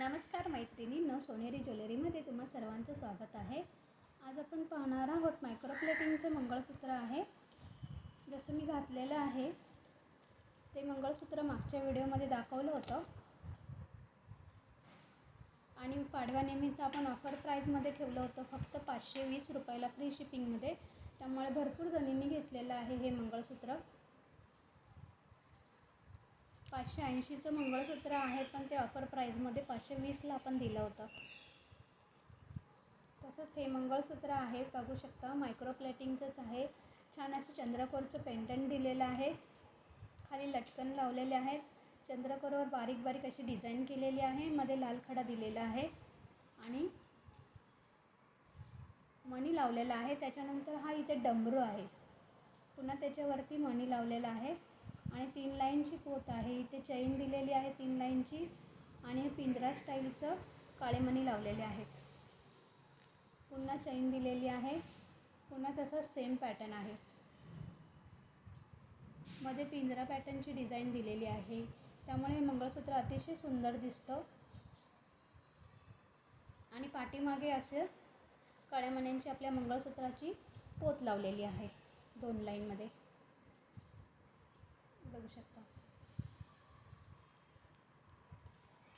नमस्कार मैत्रिणींनो सोनेरी ज्वेलरीमध्ये तुम्हा सर्वांचं स्वागत आहे. आज आपण पाहणार आहोत मायक्रोप्लेटिंगचं मंगळसूत्र आहे. जसं मी घातलेलं आहे ते मंगळसूत्र मागच्या व्हिडिओमध्ये दाखवलं होतं. आणि पाडव्यानिमित्त आपण ऑफर प्राईजमध्ये ठेवलं होतं फक्त पाचशे वीस रुपयाला फ्री शिपिंगमध्ये त्यामुळे भरपूर जणींनी घेतलेलं आहे हे मंगळसूत्र. पाचशे ऐंशीचं मंगळसूत्र आहे पण ते ऑफर प्राईजमध्ये पाचशे वीसला आपण दिलं होतं. तसंच हे मंगळसूत्र आहे बघू शकता. मायक्रो प्लेटिंगचंच आहे. छान असं चंद्रकोरचं पेंडंट दिलेलं आहे. खाली लटकन लावलेले आहेत. चंद्रकोरवर बारीक बारीक अशी डिझाईन केलेली आहे. मध्ये लाल खडा दिलेला आहे. आणि मणी लावलेला आहे. त्याच्यानंतर हा इथे डमरू आहे. पुन्हा त्याच्यावरती मणी लावलेला आहे. आणि तीन लाईनची पोत आहे. इथे चैन दिलेली आहे तीन लाईनची आणि पिंजरा स्टाईलचं काळेमणी लावलेले आहेत पुन्हा चैन दिलेली आहे. पुन्हा तसंच सेम पॅटर्न आहे. मध्ये पिंजरा पॅटर्नची डिझाईन दिलेली आहे. त्यामुळे हे मंगळसूत्र अतिशय सुंदर दिसतं. आणि पाठीमागे असे काळ्यामण्यांची आपल्या मंगळसूत्राची पोत लावलेली आहे. दोन लाईनमध्ये बघू शकता.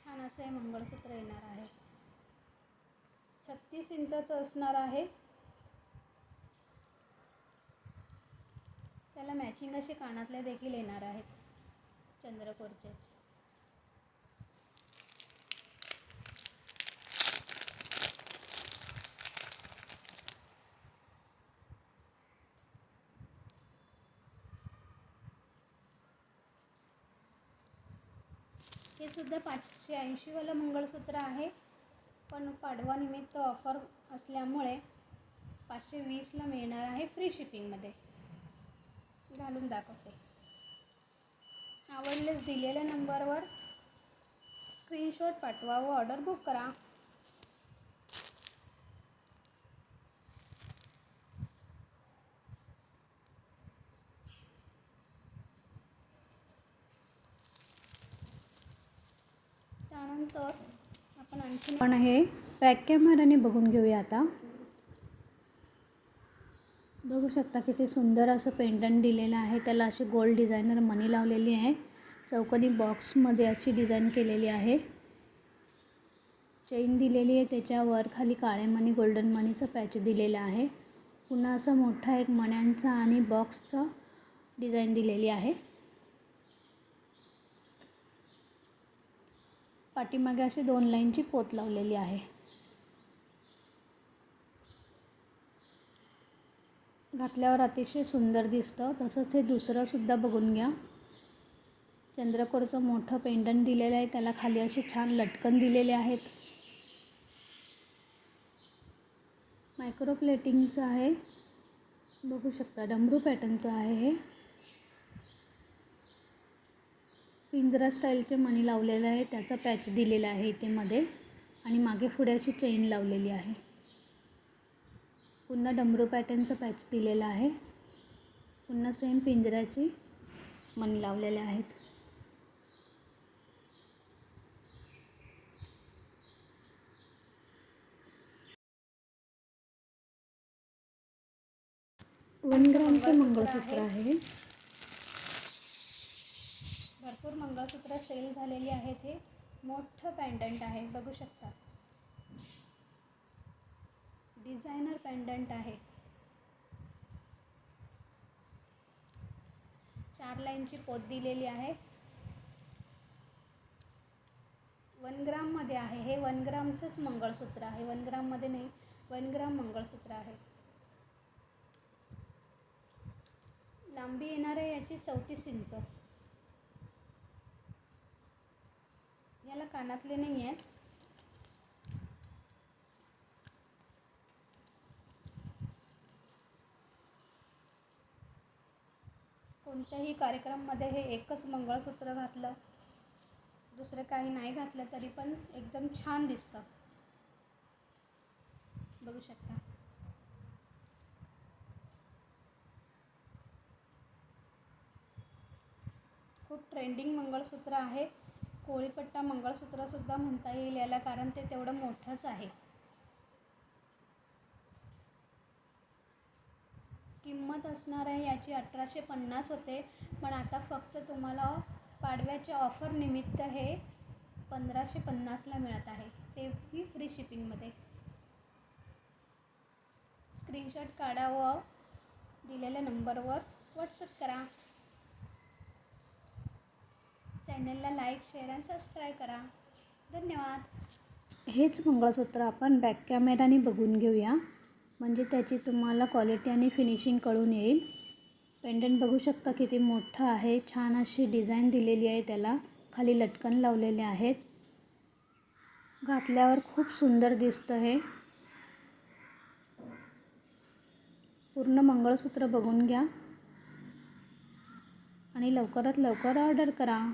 छान असं हे मंगळसूत्र येणार आहे. छत्तीस इंचाचं असणार आहे. त्याला मॅचिंग असे कानातले देखील येणार आहेत. चंद्रकोरचेच. हे सुद्धा पाचशे ऐंशीवालं मंगळसूत्र आहे. पण पाडवानिमित्त ऑफर असल्यामुळे पाचशे वीसला मिळणार आहे फ्री शिपिंगमध्ये घालून दाखवते. आवडलेच दिलेल्या नंबरवर स्क्रीनशॉट पाठवा व ऑर्डर बुक करा. त्यानंतर आपण आणखी पण हे बॅक कॅमेराने बघून घेऊया आता. बघू शकता किती सुंदर असं पेंडंट दिलेलं आहे. त्याला अशी गोल्ड डिझायनर मनी लावलेली आहे. चौकोनी बॉक्समध्ये अशी डिझाईन केलेली आहे. चेन दिलेली आहे. त्याच्यावर खाली काळे मणी गोल्डन मनीचं पॅच दिलेलं आहे. पुन्हा असं मोठा एक मण्यांचा आणि बॉक्सचा डिझाईन दिलेली आहे. पाठीमागे अशी दोन लाईनची पोत लावलेली आहे. घातल्यावर अतिशय सुंदर दिसतं. तसंच हे दुसरंसुद्धा बघून घ्या. चंद्रकोरचं मोठं पेंडंट दिलेलं आहे. त्याला खाली असे छान लटकन दिलेले आहेत. मायक्रो प्लेटिंगचं आहे. बघू शकता डमरू पॅटर्नचं आहे हे. पिंजरा स्टाईलचे मणी लावलेले आहे त्याचा पॅच दिलेला आहे इथे मध्ये आणि मागे पुढे चेन लावलेली आहे. पुन्हा डमरू पॅटर्नचा पॅच दिलेला आहे. पुन्हा सेम पिंजऱ्याची मणी लावलेले आहेत. वन ग्रामचे मंगळसूत्र आहे. भरपूर मंगळसूत्र सेल झालेली आहेत हे. मोठं पॅन्डंट आहे बघू शकता. डिझायनर पॅन्डंट आहे. चार लाईनची पोत दिलेली आहे. वन ग्राममध्ये आहे. हे वन ग्रामचंच मंगळसूत्र आहे. वन ग्राममध्ये नाही वन ग्राम मंगळसूत्र आहे. लांबी येणार आहे याची चौतीस इंच. याला कानातले नाही आहेत कोणत्याही कार्यक्रममध्ये हे एकच मंगळसूत्र घातलं. दुसरं काही नाही घातलं तरी पण एकदम छान दिसतं. बघू शकता. खूप ट्रेंडिंग मंगळसूत्र आहे. कोळीपट्टा मंगळसूत्रसुद्धा म्हणता येईल याला कारण ते तेवढं मोठंच आहे. किंमत असणार आहे याची अठराशे पन्नास होते पण आता फक्त तुम्हाला पाडव्याच्या ऑफर निमित्त हे पंधराशे पन्नासला मिळत आहे. तेही फ्री शिपिंगमध्ये स्क्रीनशॉट काढा व दिलेल्या नंबरवर व्हॉट्सअप करा. चॅनलला लाईक शेअर आणि सबस्क्राईब करा. धन्यवाद. हेच मंगळसूत्र आपण बॅक कॅमेराने बघून घेऊया. म्हणजे त्याची तुम्हाला क्वालिटी आणि फिनिशिंग कळून येईल. पेंडंट बघू शकता किती मोठं आहे. छान अशी डिझाईन दिलेली आहे त्याला. खाली लटकन लावलेले आहेत. घातल्यावर खूप सुंदर दिसतं हे. पूर्ण मंगळसूत्र बघून घ्या. आणि लवकरात लवकर ऑर्डर करा.